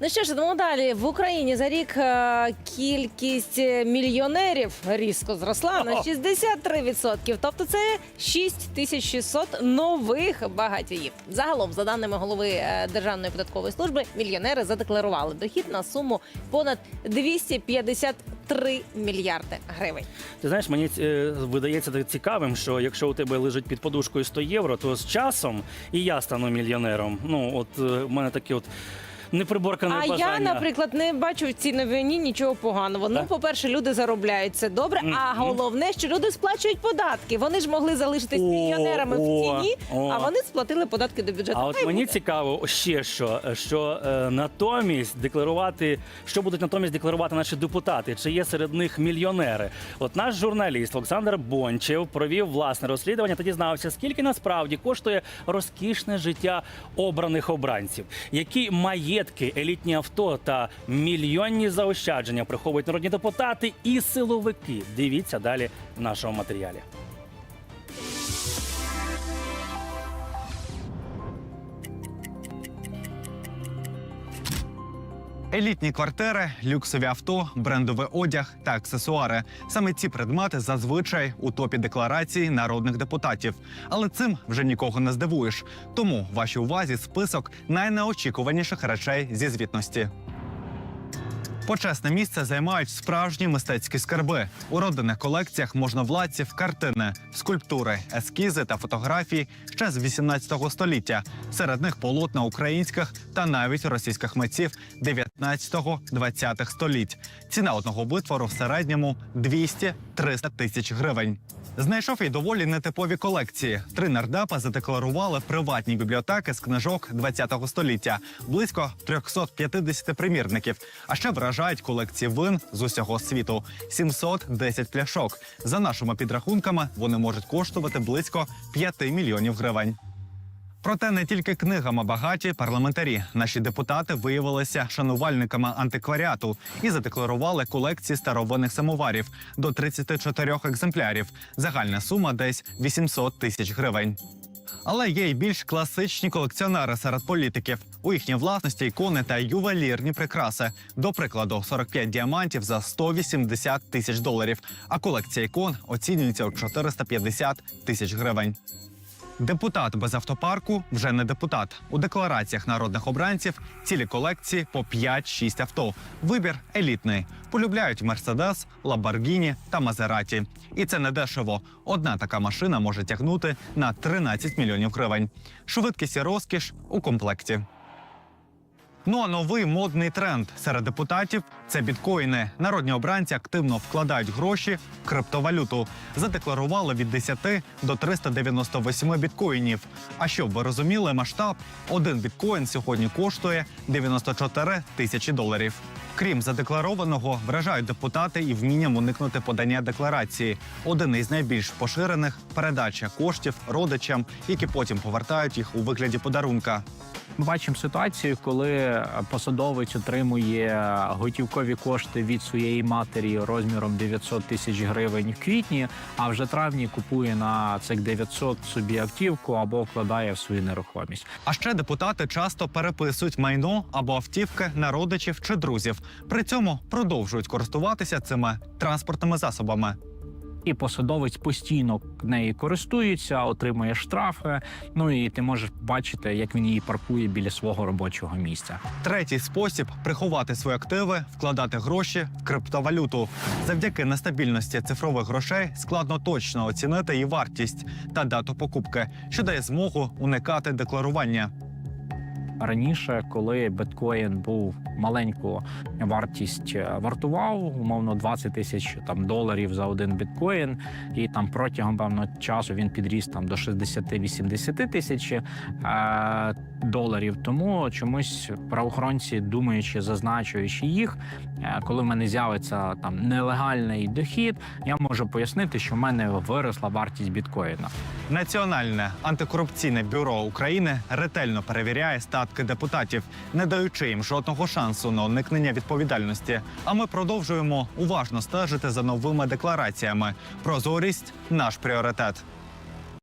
Ну що ж, йдемо далі. В Україні за рік е, кількість е, мільйонерів різко зросла на 63%. Тобто це 6600 нових багатіїв. Загалом, за даними голови е, Державної податкової служби, мільйонери задекларували дохід на суму понад 253 мільярди гривень. Ти знаєш, мені е, видається так цікавим, що якщо у тебе лежить під подушкою 100 євро, то з часом і я стану мільйонером. Ну, от е, в мене таке от неприборкане А бажання. я, наприклад, не бачу в цій новині нічого поганого. Ну, по-перше, люди заробляють це добре. А головне, що люди сплачують податки. Вони ж могли залишитись О, мільйонерами в о. а вони сплатили податки до бюджету. А от мені буде. цікаво ще що, що е, натомість декларувати, що будуть натомість декларувати наші депутати, чи є серед них мільйонери. От наш журналіст Олександр Бончев провів власне розслідування та дізнався, скільки насправді коштує розкішне життя обраних обранців, які маєтки, елітні авто та мільйонні заощадження приховують народні депутати і силовики. Дивіться далі в нашому матеріалі. Елітні квартири, люксові авто, брендовий одяг та аксесуари. Саме ці предмети зазвичай у топі декларації народних депутатів. Але цим вже нікого не здивуєш. Тому вашій увазі список найнеочікуваніших речей зі звітності. Почесне місце займають справжні мистецькі скарби. У родинних колекціях можновладців картини, скульптури, ескізи та фотографії ще з 18 століття. Серед них полотна українських та навіть російських митців 19-20 століть. Ціна одного витвору в середньому 200-300 тисяч гривень. Знайшов і доволі нетипові колекції. Три нардепа задекларували приватні бібліотеки з книжок 20-го століття, близько 350 примірників. А ще вражають колекції вин з усього світу 710 пляшок. За нашими підрахунками вони можуть коштувати близько 5 мільйонів гривень. Проте не тільки книгами багаті парламентарі. Наші депутати виявилися шанувальниками антикваріату і задекларували колекції старовинних самоварів до 34 екземплярів. Загальна сума десь 800 тисяч гривень. Але є й більш класичні колекціонери серед політиків. У їхній власності ікони та ювелірні прикраси. До прикладу, 45 діамантів за 180 тисяч доларів. А колекція ікон оцінюється у 450 тисяч гривень. Депутат без автопарку вже не депутат. У деклараціях народних обранців цілі колекції по 5-6 авто. Вибір елітний. Полюбляють Мерседес, Ламборгіні та Мазераті. І це не дешево. Одна така машина може тягнути на 13 мільйонів гривень. Швидкість і розкіш у комплекті. Ну а новий модний тренд серед депутатів це біткоїни. Народні обранці активно вкладають гроші в криптовалюту. Задекларували від 10 до 398 біткоїнів. А щоб ви розуміли масштаб, один біткоін сьогодні коштує 94 тисячі доларів. Крім задекларованого, вражають депутати і вмінням уникнути подання декларації. Один із найбільш поширених передача коштів родичам, які потім повертають їх у вигляді подарунка. Ми бачимо ситуацію, коли посадовець отримує готівкові кошти від своєї матері розміром 900 тисяч гривень в квітні, а вже травні купує на цих 900 собі автівку або вкладає в свою нерухомість. А ще депутати часто переписують майно або автівки на родичів чи друзів. При цьому продовжують користуватися цими транспортними засобами. І посадовець постійно нею користується, отримує штрафи. Ну і ти можеш бачити, як він її паркує біля свого робочого місця. Третій спосіб приховати свої активи, вкладати гроші в криптовалюту. Завдяки нестабільності цифрових грошей складно точно оцінити її вартість та дату покупки, що дає змогу уникати декларування. Раніше, коли біткоін був маленьку вартість е, вартував, умовно 20 тисяч там доларів за один біткоін, і там протягом певного часу він підріс там до 60-80 тисяч е, доларів. Тому чомусь правоохоронці, думаючи, зазначуючи їх, е, коли в мене з'явиться там нелегальний дохід, я можу пояснити, що в мене виросла вартість біткоїна. Національне антикорупційне бюро України ретельно перевіряє статки депутатів, не даючи їм жодного шансу на уникнення відповідальності. А ми продовжуємо уважно стежити за новими деклараціями. Прозорість наш пріоритет.